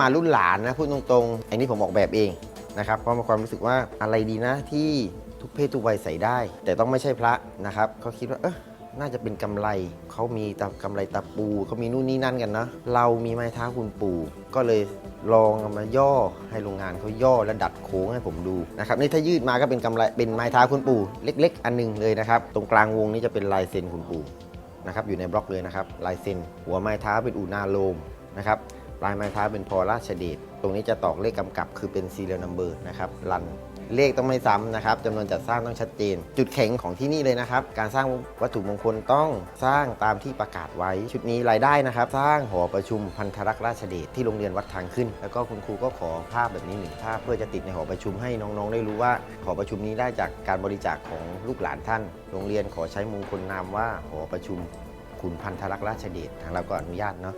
มารุ่นหลานนะพูดตรงๆ อันนี้ผมออกแบบเองนะครับเพราะมีความรู้สึกว่าอะไรดีนะที่ทุกเพศทุกวัยใส่ได้ แต่ต้องไม่ใช่พระนะครับเขาคิดว่าเออน่าจะเป็นกำไรเขามีตากำไรตะปูเขามีนู่นนี่นั่นกันนะเรามีไม้เท้าคุณปู่ก็เลยลองเอามาย่อให้โรงงานเขาย่อและดัดโค้งให้ผมดูนะครับนี่ถ้ายืดมาก็เป็นกำไรเป็นไม้เท้าคุณปู่เล็ก ๆ อันหนึงเลยนะครับตรงกลางวงนี้จะเป็นลายเซ็นคุณปู่นะครับอยู่ในบล็อกเลยนะครับลายเซ็นหัวไม้เท้าเป็นอูนาโลมนะครับ ลายไม้ท้าเป็นพอราชเดชตรงนี้จะตอกเลขกำกับคือเป็น serial number นะครับรันเลขต้องไม่ซ้ำนะครับจำนวนจัดสร้างต้องชัดเจน จุดแข็งของที่นี่เลยนะครับ การสร้างวัตถุมงคลต้องสร้างตามที่ประกาศไว้ ชุดนี้รายได้นะครับ สร้างหอประชุมพันธรักษ์ราชเดชที่โรงเรียนวัดทางขึ้น แล้วก็คุณครูก็ขอภาพแบบนี้หนึ่งภาพเพื่อจะติดในหอประชุมให้น้องๆ ได้รู้ว่าหอประชุมนี้ได้จากการบริจาคของลูกหลานท่าน โรงเรียนขอใช้มงคลนามว่าหอประชุม คุณพันธรักษ์ราชเดชทางเราก็อนุญาตเนาะ